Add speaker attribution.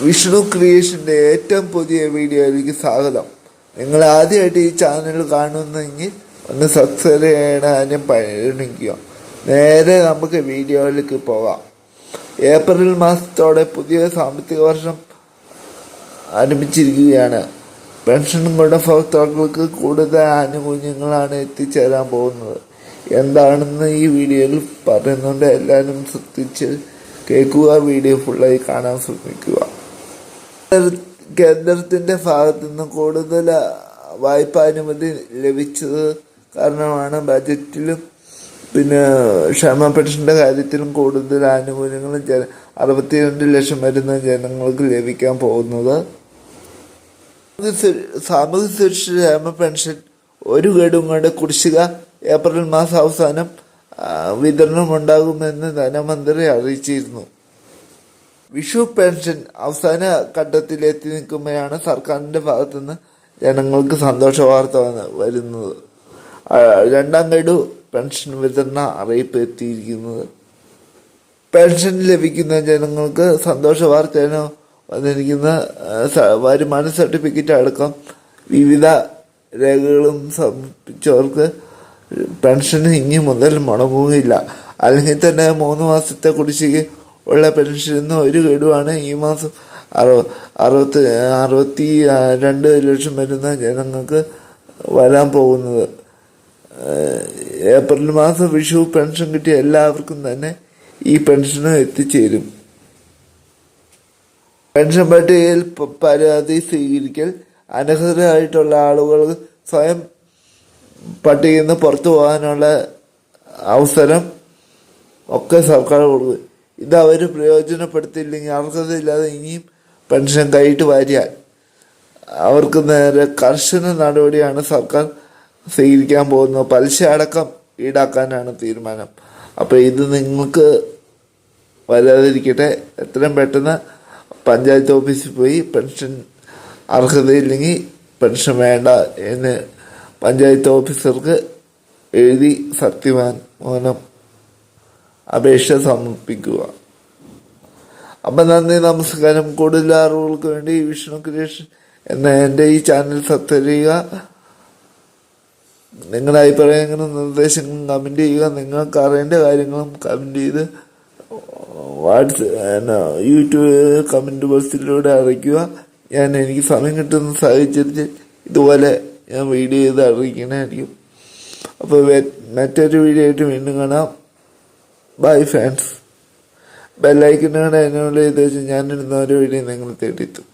Speaker 1: വിഷ്ണു ക്രിയേഷന്റെ ഏറ്റവും പുതിയ വീഡിയോയിലേക്ക് സ്വാഗതം. നിങ്ങൾ ആദ്യമായിട്ട് ഈ ചാനൽ കാണുന്നെങ്കിൽ ഒന്ന് സബ്സ്ക്രൈബ് ചെയ്യണം പരിഗണിക്കുക. നേരെ നമുക്ക് വീഡിയോയിലേക്ക് പോകാം. ഏപ്രിൽ മാസത്തോടെ പുതിയ സാമ്പത്തിക വർഷം ആരംഭിച്ചിരിക്കുകയാണ്. പെൻഷൻ ഗുണഭോക്താക്കൾക്ക് കൂടുതൽ ആനുകൂല്യങ്ങളാണ് എത്തിച്ചേരാൻ പോകുന്നത്. എന്താണെന്ന് ഈ വീഡിയോയിൽ പറയുന്നുണ്ട്. എല്ലാവരും ശ്രദ്ധിച്ച് കേൾക്കുക വീഡിയോ ഫുള്ളായി കാണാൻ ശ്രമിക്കുക. കേന്ദ്രത്തിന്റെ ഭാഗത്തു നിന്ന് കൂടുതൽ വായ്പാനുമതി ലഭിച്ചത് കാരണമാണ് ബജറ്റിലും പിന്നെ ക്ഷേമ പെൻഷന്റെ കാര്യത്തിലും കൂടുതൽ ആനുകൂല്യങ്ങളും ജന അറുപത്തിരണ്ട് ലക്ഷം വരുന്ന ജനങ്ങൾക്ക് ലഭിക്കാൻ പോകുന്നത്. സാമൂഹ്യ സുരക്ഷ ക്ഷേമ പെൻഷൻ ഒരു ഗഡും കൊണ്ട് കുടിശ്ശിക ഏപ്രിൽ മാസം അവസാനം വിതരണമുണ്ടാകുമെന്ന് ധനമന്ത്രി അറിയിച്ചിരുന്നു. വിഷു പെൻഷൻ അവസാന ഘട്ടത്തിലെത്തി നിൽക്കുമ്പോഴാണ് സർക്കാരിന്റെ ഭാഗത്തുനിന്ന് ജനങ്ങൾക്ക് സന്തോഷ വാർത്ത വരുന്നത്. രണ്ടാം ഗഡു പെൻഷൻ വിതരണ അറിയിപ്പ് എത്തിയിരിക്കുന്നത്. പെൻഷൻ ലഭിക്കുന്ന ജനങ്ങൾക്ക് സന്തോഷ വാർത്തയാണ് വന്നിരിക്കുന്ന വരുമാന സർട്ടിഫിക്കറ്റ് അടക്കം വിവിധ രേഖകളും സമർപ്പിച്ചവർക്ക് പെൻഷൻ ഇനി മുതൽ മുടങ്ങുകയില്ല. അല്ലെങ്കിൽ തന്നെ മൂന്ന് മാസത്തെ കുടിശ്ശിക ഉള്ള പെൻഷൻ ഇന്ന് ഒരു ഗഡുവാണ് ഈ മാസം അറു അറുപത്തി അറുപത്തി രണ്ട് ലക്ഷം വരുന്ന ജനങ്ങൾക്ക് വരാൻ പോകുന്നത്. ഏപ്രിൽ മാസം വിഷു പെൻഷൻ കിട്ടിയ എല്ലാവർക്കും തന്നെ ഈ പെൻഷന് എത്തിച്ചേരും. പെൻഷൻ പട്ടികയിൽ പരാതി സ്വീകരിക്കൽ അനർഹരായിട്ടുള്ള ആളുകൾ സ്വയം പട്ടികയിൽ നിന്ന് പുറത്തു പോകാനുള്ള അവസരം ഒക്കെ സർക്കാർ കൊടുക്കും. ഇത് അവർ പ്രയോജനപ്പെടുത്തിയില്ലെങ്കിൽ അർഹതയില്ലാതെ ഇനിയും പെൻഷൻ കൈയിട്ട് വാരിയാൽ അവർക്ക് നേരെ കർശന നടപടിയാണ് സർക്കാർ സ്വീകരിക്കാൻ പോകുന്നത്. പലിശ അടക്കം ഈടാക്കാനാണ് തീരുമാനം. അപ്പോൾ ഇത് നിങ്ങൾക്ക് വരാതിരിക്കട്ടെ. എത്രയും പെട്ടെന്ന് പഞ്ചായത്ത് ഓഫീസിൽ പോയി പെൻഷൻ അർഹതയില്ലെങ്കിൽ പെൻഷൻ വേണ്ട എന്ന് പഞ്ചായത്ത് ഓഫീസർക്ക് എഴുതി സത്യവാങ്മൂലം അപേക്ഷ സമർപ്പിക്കുക. അപ്പം നന്ദി നമസ്കാരം. കൂടുതൽ അറിവുകൾക്ക് വേണ്ടി വിഷ്ണു ക്രിയേഷൻ എന്ന എന്റെ ഈ ചാനൽ സബ്സ്ക്രൈബ് ചെയ്യുക. നിങ്ങളുടെ അഭിപ്രായങ്ങളും നിർദ്ദേശങ്ങളും കമന്റ് ചെയ്യുക. നിങ്ങൾക്ക് അറിയേണ്ട കാര്യങ്ങളും കമന്റ് ചെയ്ത് വാട്സ് യൂട്യൂബ് കമന്റ് ബോക്സിലൂടെ അറിയിക്കുക. ഞാൻ എനിക്ക് സമയം കിട്ടുന്ന സാഹചര്യത്തിൽ ഇതുപോലെ ഞാൻ വീഡിയോ ചെയ്ത് അറിയിക്കണമായിരിക്കും അപ്പോൾ മറ്റൊരു വീഡിയോ ആയിട്ട് വീണ്ടും കാണാം. ബൈ ഫാൻസ് ബെല്ലൈക്കനോട് എന്നോട് ചെയ്ത് വെച്ച് ഞാനിടുന്ന വീഡിയോ നിങ്ങൾ തേടിയെത്തും.